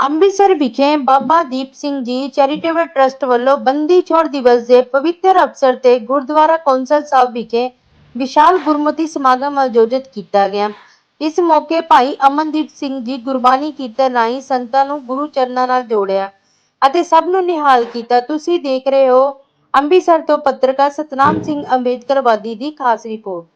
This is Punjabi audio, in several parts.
ਅੰਮ੍ਰਿਤਸਰ ਵਿਖੇ ਬਾਬਾ ਦੀਪ ਸਿੰਘ ਜੀ ਚੈਰੀਟੇਬਲ ਟਰਸਟ ਵੱਲੋਂ ਬੰਦੀ ਛੋੜ ਦਿਵਸ ਦੇ ਪਵਿੱਤਰ ਅਵਸਰ ਤੇ ਗੁਰਦੁਆਰਾ ਕੌਂਸਲ ਸਾਹਿਬ ਵਿਖੇ ਵਿਸ਼ਾਲ ਗੁਰਮਤਿ ਸਮਾਗਮ ਆਯੋਜਿਤ ਕੀਤਾ ਗਿਆ। ਇਸ ਮੌਕੇ ਭਾਈ ਅਮਨਦੀਪ ਸਿੰਘ ਜੀ ਗੁਰਬਾਣੀ ਕੀਰਤਨ ਰਾਹੀਂ ਸੰਤਾਂ ਨੂੰ ਗੁਰੂ ਚਰਨਾਂ ਨਾਲ ਜੋੜਿਆ ਅਤੇ ਸਭ ਨੂੰ ਨਿਹਾਲ ਕੀਤਾ। ਤੁਸੀਂ ਦੇਖ ਰਹੇ ਹੋ ਅੰਮ੍ਰਿਤਸਰ ਤੋਂ ਪੱਤਰਕਾਰ ਸਤਨਾਮ ਸਿੰਘ ਅੰਬੇਦਕਰਵਾਦੀ ਦੀ ਖਾਸ ਰਿਪੋਰਟ।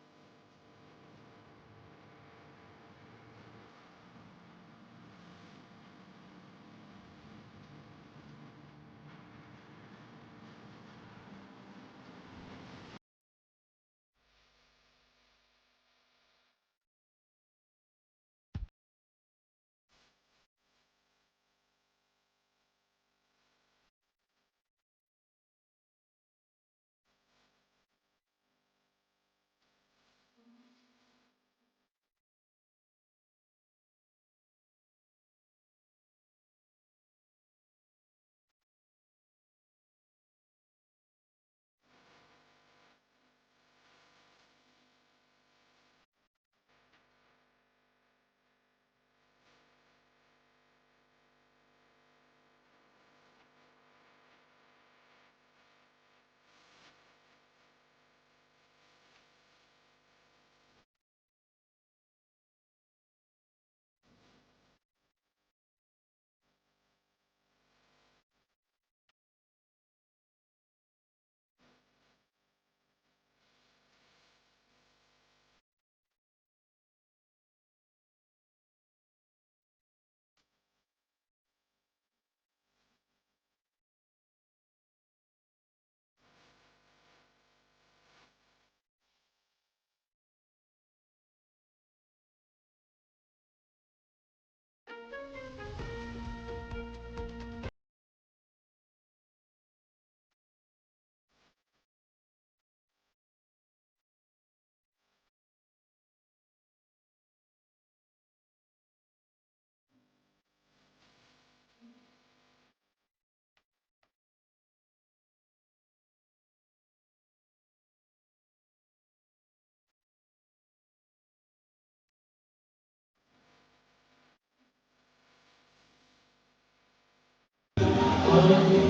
Lord.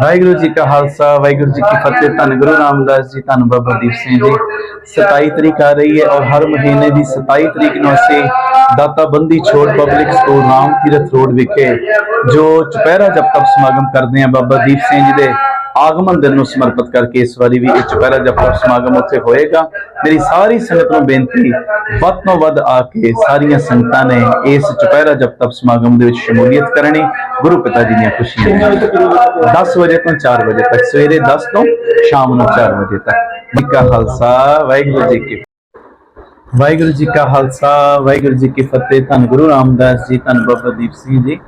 ਵਾਹਿਗੁਰੂ ਜੀ ਕਾ ਖਾਲਸਾ, ਵਾਹਿਗੁਰੂ ਜੀ ਕੀ ਫਤਿਹ। ਧੰਨ ਗੁਰੂ ਰਾਮਦਾਸ ਜੀ, ਧੰਨ ਬਾਬਾ ਦੀਪ ਸਿੰਘ ਜੀ। 27 ਤਰੀਕ ਆ ਰਹੀ ਹੈ ਔਰ ਹਰ ਮਹੀਨੇ ਦੀ 27 ਤਰੀਕ ਨੂੰ ਅਸੀਂ ਦਾਤਾ Bandi Chhor public school, Ram Tirath road ਵਿਖੇ ਜੋ ਚੁਪਹਿਰਾ ਜਪ ਤਪ ਸਮਾਗਮ ਕਰਦੇ ਹਾਂ ਬਾਬਾ ਦੀਪ ਸਿੰਘ ਜੀ ਦੇ। ਆਗਮਨ ਦਿਨ ਨੂੰ ਸਮਰਪਿਤ ਕਰਕੇ ਇਸ ਵਾਰੀ ਵੀ ਇਹ ਚੁਪਹਿਰਾ ਜਪ ਸਮਾਗਮ ਉੱਥੇ ਹੋਏਗਾ। ਮੇਰੀ ਸਾਰੀ ਸੰਗਤ ਨੂੰ ਬੇਨਤੀ ਵੱਧ ਤੋਂ ਵੱਧ ਆ ਕੇ ਸਾਰੀਆਂ ਸੰਗਤਾਂ ਨੇ ਇਸ ਚੁਪਹਿਰਾ ਜਪ ਤਪ ਸਮਾਗਮ ਦੇ ਵਿੱਚ ਸ਼ਮੂਲੀਅਤ ਕਰਨੀ ਗੁਰੂ ਪਿਤਾ ਜੀ ਦੀਆਂ ਖੁਸ਼ੀਆਂ 10 ਵਜੇ ਤੋਂ 4 ਵਜੇ ਤੱਕ ਸਵੇਰੇ 10 ਤੋਂ ਸ਼ਾਮ ਨੂੰ 4 ਵਜੇ ਤੱਕ। ਜੀ ਕਾ ਖਾਲਸਾ ਵਾਹਿਗੁਰੂ ਜੀ ਕੀ ਵਾਹਿਗੁਰੂ ਜੀ ਕਾ ਖਾਲਸਾ ਵਾਹਿਗੁਰੂ ਜੀ ਕੀ ਫਤਿਹ। ਧੰਨ ਗੁਰੂ ਰਾਮਦਾਸ ਜੀ ਧੰਨ ਬਾਬਾ ਦੀਪ ਸਿੰਘ ਜੀ।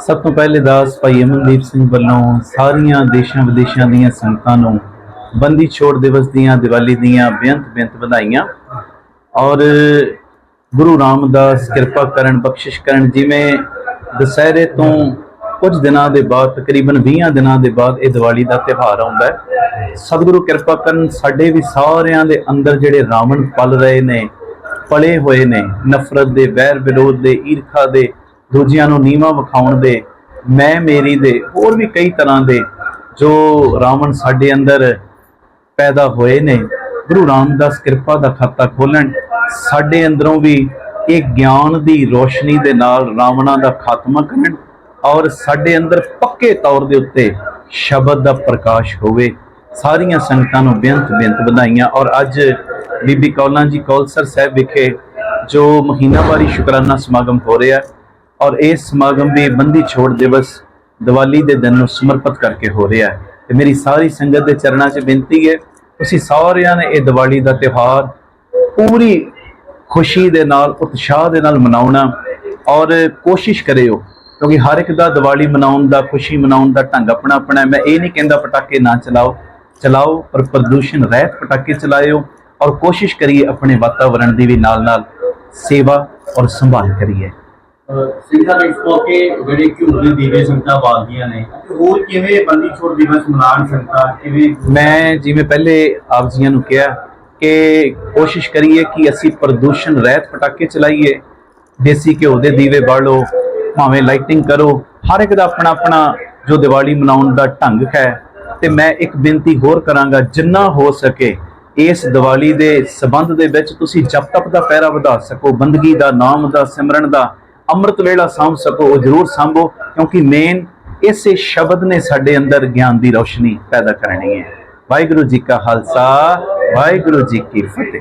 ਸਭ ਤੋਂ ਪਹਿਲੇ ਦਾਸ ਭਾਈ ਅਮਨਦੀਪ ਸਿੰਘ ਵੱਲੋਂ ਸਾਰੀਆਂ ਦੇਸ਼ਾਂ ਵਿਦੇਸ਼ਾਂ ਦੀਆਂ ਸੰਗਤਾਂ ਨੂੰ ਬੰਦੀ ਛੋੜ ਦਿਵਸ ਦੀਆਂ, ਦੀਵਾਲੀ ਦੀਆਂ ਬੇਅੰਤ ਬੇਅੰਤ ਵਧਾਈਆਂ। ਔਰ ਗੁਰੂ ਰਾਮਦਾਸ ਕਿਰਪਾ ਕਰਨ, ਬਖਸ਼ਿਸ਼ ਕਰਨ, ਜਿਵੇਂ ਦਸਹਿਰੇ ਤੋਂ ਕੁਝ ਦਿਨਾਂ ਦੇ ਬਾਅਦ, ਤਕਰੀਬਨ 20 ਦਿਨਾਂ ਦੇ ਬਾਅਦ ਇਹ ਦੀਵਾਲੀ ਦਾ ਤਿਉਹਾਰ ਆਉਂਦਾ ਹੈ। ਸਤਿਗੁਰੂ ਕਿਰਪਾ ਕਰਨ, ਸਾਡੇ ਵੀ ਸਾਰਿਆਂ ਦੇ ਅੰਦਰ ਜਿਹੜੇ ਰਾਵਣ ਪਲ ਰਹੇ ਨੇ, ਪਲੇ ਹੋਏ ਨੇ, ਨਫ਼ਰਤ ਦੇ ਵੈਰ ਵਿਰੋਧ ਦੇ, ਈਰਖਾ ਦੇ ਦੂਜਿਆਂ ਨੂੰ ਨੀਵਾਂ ਵਿਖਾਉਣ ਦੇ, ਮੈਂ ਮੇਰੀ ਦੇ, ਹੋਰ ਵੀ ਕਈ ਤਰ੍ਹਾਂ ਦੇ ਜੋ ਰਾਵਣ ਸਾਡੇ ਅੰਦਰ ਪੈਦਾ ਹੋਏ ਨੇ। ਗੁਰੂ ਰਾਮਦਾਸ ਕਿਰਪਾ ਦਾ ਖਾਤਾ ਖੋਲਣ, ਸਾਡੇ ਅੰਦਰੋਂ ਵੀ ਇਹ ਗਿਆਨ ਦੀ ਰੋਸ਼ਨੀ ਦੇ ਨਾਲ ਰਾਵਣਾ ਦਾ ਖਾਤਮਾ ਕਰਨ ਔਰ ਸਾਡੇ ਅੰਦਰ ਪੱਕੇ ਤੌਰ ਦੇ ਉੱਤੇ ਸ਼ਬਦ ਦਾ ਪ੍ਰਕਾਸ਼ ਹੋਵੇ। ਸਾਰੀਆਂ ਸੰਗਤਾਂ ਨੂੰ ਬੇਨਤ ਬੇਨਤ ਵਧਾਈਆਂ ਔਰ ਅੱਜ ਬੀਬੀ ਕੌਲਾਂ ਜੀ ਕੌਲਸਰ ਸਾਹਿਬ ਵਿਖੇ ਜੋ ਮਹੀਨਾਵਾਰੀ ਸ਼ੁਕਰਾਨਾ ਸਮਾਗਮ ਹੋ ਰਿਹਾ ਹੈ ਔਰ ਇਸ ਸਮਾਗਮ ਵੀ ਬੰਦੀ ਛੋੜ ਦਿਵਸ ਦੀਵਾਲੀ ਦੇ ਦਿਨ ਨੂੰ ਸਮਰਪਿਤ ਕਰਕੇ ਹੋ ਰਿਹਾ ਹੈ। ਤੇ ਮੇਰੀ ਸਾਰੀ ਸੰਗਤ ਦੇ ਚਰਨਾਂ 'ਚ ਬੇਨਤੀ ਹੈ, ਤੁਸੀਂ ਸਾਰਿਆਂ ਨੇ ਇਹ ਦੀਵਾਲੀ ਦਾ ਤਿਉਹਾਰ ਪੂਰੀ ਖੁਸ਼ੀ ਦੇ ਨਾਲ, ਉਤਸ਼ਾਹ ਦੇ ਨਾਲ ਮਨਾਉਣਾ ਔਰ ਕੋਸ਼ਿਸ਼ ਕਰਿਓ, ਕਿਉਂਕਿ ਹਰ ਇੱਕ ਦਾ ਦੀਵਾਲੀ ਮਨਾਉਣ ਦਾ, ਖੁਸ਼ੀ ਮਨਾਉਣ ਦਾ ਢੰਗ ਆਪਣਾ ਆਪਣਾ ਮੈਂ ਇਹ ਨਹੀਂ ਕਹਿੰਦਾ ਪਟਾਕੇ ਨਾ ਚਲਾਓ ਚਲਾਓ ਪਰ ਪ੍ਰਦੂਸ਼ਣ ਰਹਿਤ ਪਟਾਕੇ ਚਲਾਇਓ ਔਰ ਕੋਸ਼ਿਸ਼ ਕਰੀਏ ਆਪਣੇ ਵਾਤਾਵਰਣ ਦੀ ਵੀ ਨਾਲ ਨਾਲ ਸੇਵਾ ਔਰ ਸੰਭਾਲ ਕਰੀਏ। ਸਿੰਘ ਸਾਹਿਬ ਇਸ ਮੌਕੇ ਜਿਹੜੇ ਘਿਓ ਦੇ ਦੀਵੇ ਸੰਗਤਾਂ ਬਾਲਦੀਆਂ ਨੇ ਹੋਰ ਕਿਵੇਂ ਬੰਦੀ ਛੋੜ ਦਿਵਸ ਮਨਾਉਣ ਸੰਗਤਾਂ ਕਿਵੇਂ? ਮੈਂ ਜਿਵੇਂ ਪਹਿਲੇ ਆਪ ਜੀਆਂ ਨੂੰ ਕਿਹਾ ਕਿ ਕੋਸ਼ਿਸ਼ ਕਰੀਏ ਕਿ ਅਸੀਂ ਪ੍ਰਦੂਸ਼ਣ ਰਹਿਤ ਪਟਾਕੇ ਚਲਾਈਏ, ਦੇਸੀ ਘਿਓ ਦੇ ਦੀਵੇ ਬਾਲੋ, ਭਾਵੇਂ ਲਾਈਟਿੰਗ ਕਰੋ, ਹਰ ਇੱਕ ਦਾ ਆਪਣਾ ਆਪਣਾ ਜੋ ਦੀਵਾਲੀ ਮਨਾਉਣ ਦਾ ਢੰਗ ਹੈ। ਤੇ ਮੈਂ ਇੱਕ ਬੇਨਤੀ ਹੋਰ ਕਰਾਂਗਾ, ਜਿੰਨਾ ਹੋ ਸਕੇ ਇਸ ਦੀਵਾਲੀ ਦੇ ਸਬੰਧ ਦੇ ਵਿੱਚ ਤੁਸੀਂ ਜਪ ਤਪ ਦਾ ਪਹਿਰਾ ਵਧਾ ਸਕੋ, ਬੰਦਗੀ ਦਾ, ਨਾਮ ਦਾ, ਸਿਮਰਨ ਦਾ ਅੰਮ੍ਰਿਤ ਵੇਲਾ ਸਾਂਭ ਸਕੋ, ਉਹ ਜ਼ਰੂਰ ਸਾਂਭੋ, ਕਿਉਂਕਿ ਮੇਨ ਇਸੇ ਸ਼ਬਦ ਨੇ ਸਾਡੇ ਅੰਦਰ ਗਿਆਨ ਦੀ ਰੌਸ਼ਨੀ ਪੈਦਾ ਕਰਨੀ ਹੈ। ਵਾਹਿਗੁਰੂ ਜੀ ਕਾ ਖਾਲਸਾ, ਵਾਹਿਗੁਰੂ ਜੀ ਕੀ ਫਤਿਹ।